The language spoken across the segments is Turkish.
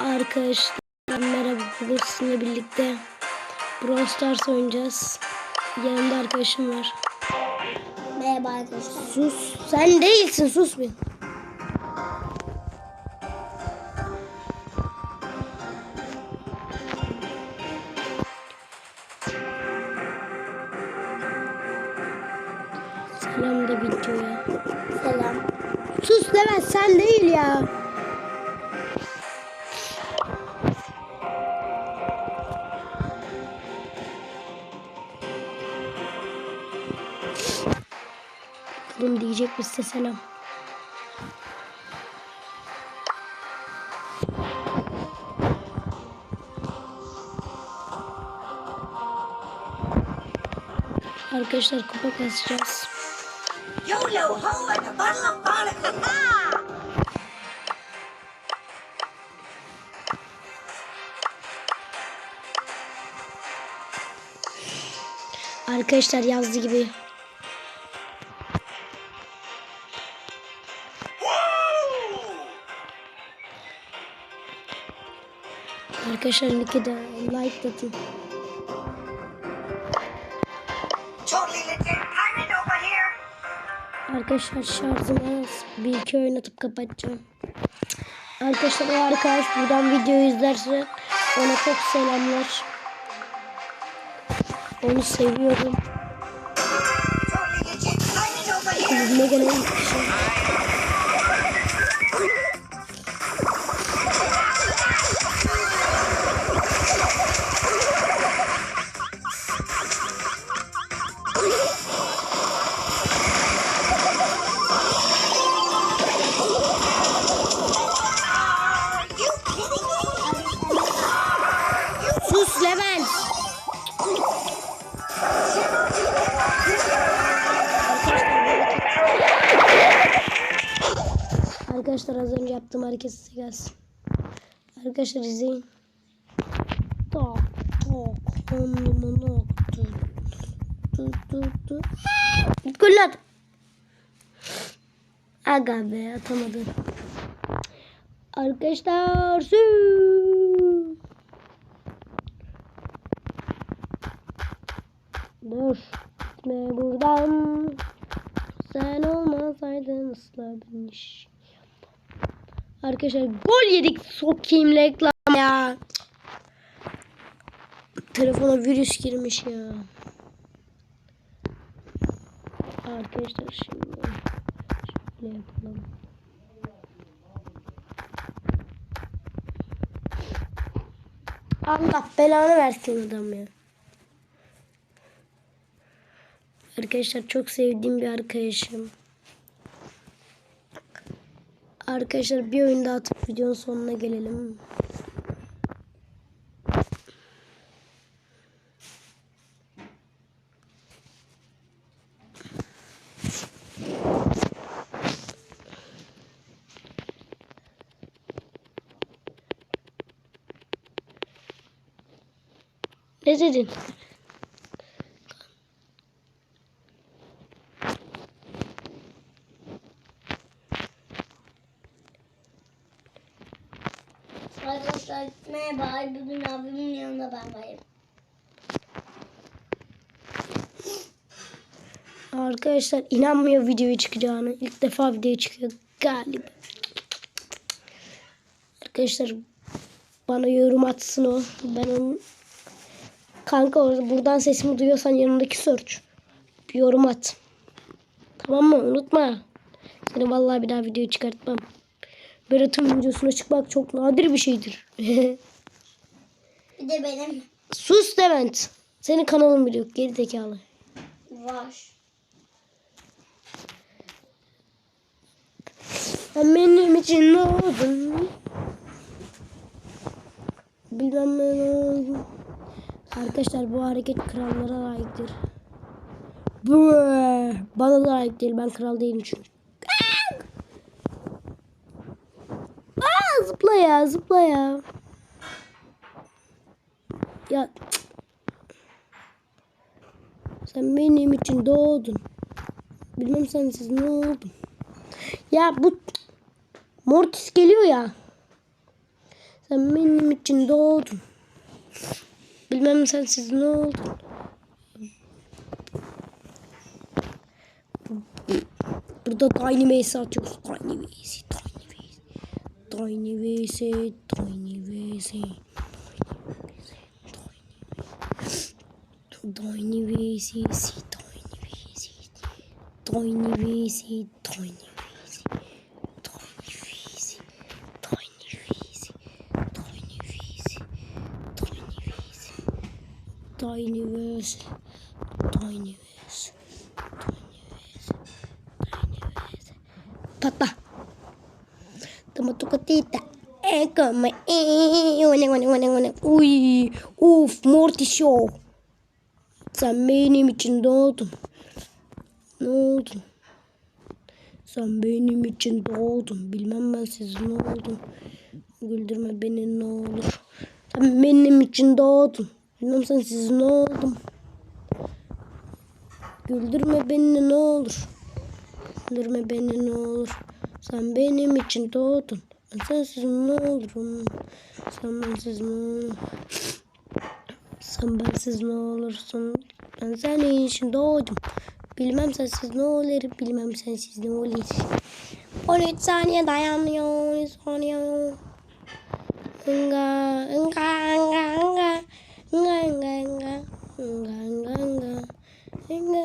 Arkadaşlar merhaba bugün sizinle birlikte Brawl Stars oynayacağız. Yanımda arkadaşım var. Merhaba arkadaşlar. Sus. Sen değilsin sus bir. Selam da videoya. Selam. Sus Levent sen değil ya. Diyecek mi size selam. Arkadaşlar kupa kasacağız. Yo-yo ho and a bottle of barnacle. Ha! Arkadaşlar yazdı gibi. Arkadaşlar like de like atın. Arkadaşlar şarjım az. Bir iki oynatıp kapatacağım. Arkadaşlar o arkadaş buradan videoyu izlerse ona çok selamlar. Onu seviyorum. Mega ne kişi. Arkadaşlar az önce yaptığım hareket size gelsin. Arkadaşlar izleyin. Tak tak hanımın aktı. Tu tu tu. Gol at. Aga be atamadım. Arkadaşlar su. Dur. Gitme buradan. Sen olmasaydın ısladın. Arkadaşlar gol yedik. Sokayım reklam ya. Telefona virüs girmiş ya. Arkadaşlar şimdi şöyle yapalım. Allah belanı versin adam ya. Arkadaşlar çok sevdiğim bir arkadaşım. Arkadaşlar bir oyun daha atıp videonun sonuna gelelim. Ne dedin? Arkadaşlar merhaba. Bugün abimin yanında ben varım. Arkadaşlar inanmıyor videoya çıkacağını. İlk defa video çıkıyor galiba. Arkadaşlar bana yorum atsın o. Ben onun kanka orada buradan sesimi duyuyorsan yanındaki search. Bir yorum at. Tamam mı? Unutma. Seni vallahi bir daha video çıkartmam. Berat'ın videosuna çıkmak çok nadir bir şeydir. Bir de benim Sus Levent. Senin kanalın bile yok. Geri zekalı. var. Sen benim için ne oldun? Bilmem ne oldum. Arkadaşlar bu hareket krallara layıktır. Bu bana da layık değil. Ben kral değilim çünkü. Zıpla ya zıpla ya. Ya sen benim için doğdun. Bilmem sensiz ne oldum. Ya bu Mortis geliyor ya. Sen benim için doğdun. Bilmem sensiz ne oldun. Burada V'si atıyoruz. V'si. Tiny V'si, Tiny V'si. Tiny V'si, Tiny V'si. Tiny V'si, Tiny V'si. Tiny V'si, Tiny V'si. Tiny V'si. Tiny V'si. Patla. Cotita. Come. Uy. Uf, Morty Show. Sen benim için doğdun. Ne oldun? Sen benim için doğdun. Bilmem ben siz ne oldun. Güldürme beni ne olur. Sen benim için doğdun. Bilmem sen siz ne oldun. Güldürme beni ne olur. Güldürme beni ne olur. Sen benim için doğdun. Sensiz ne olurum. Sen bensiz olur. Sen bensiz ne olursun. Ben senin için doğdum. Bilmem sensiz ne olur. Bilmem sensiz ne olur. 13 saniye dayanıyor. 13 saniye. Enga, enga, enga, enga. Enga, enga, enga. Enga, enga, enga. Enga,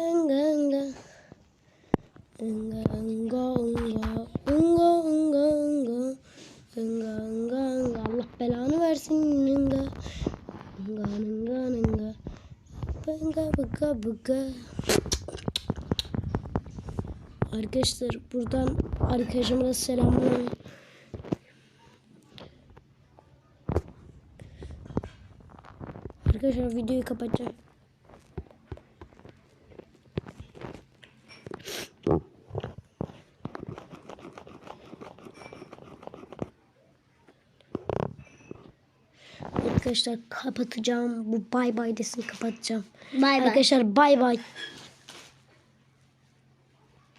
Enga, bıga, bıga. Arkadaşlar buradan arkadaşıma da. Arkadaşlar videoyu kapatacağım. Arkadaşlar kapatacağım. Bu bay bay desin kapatacağım. Bay bay. Arkadaşlar bay bay.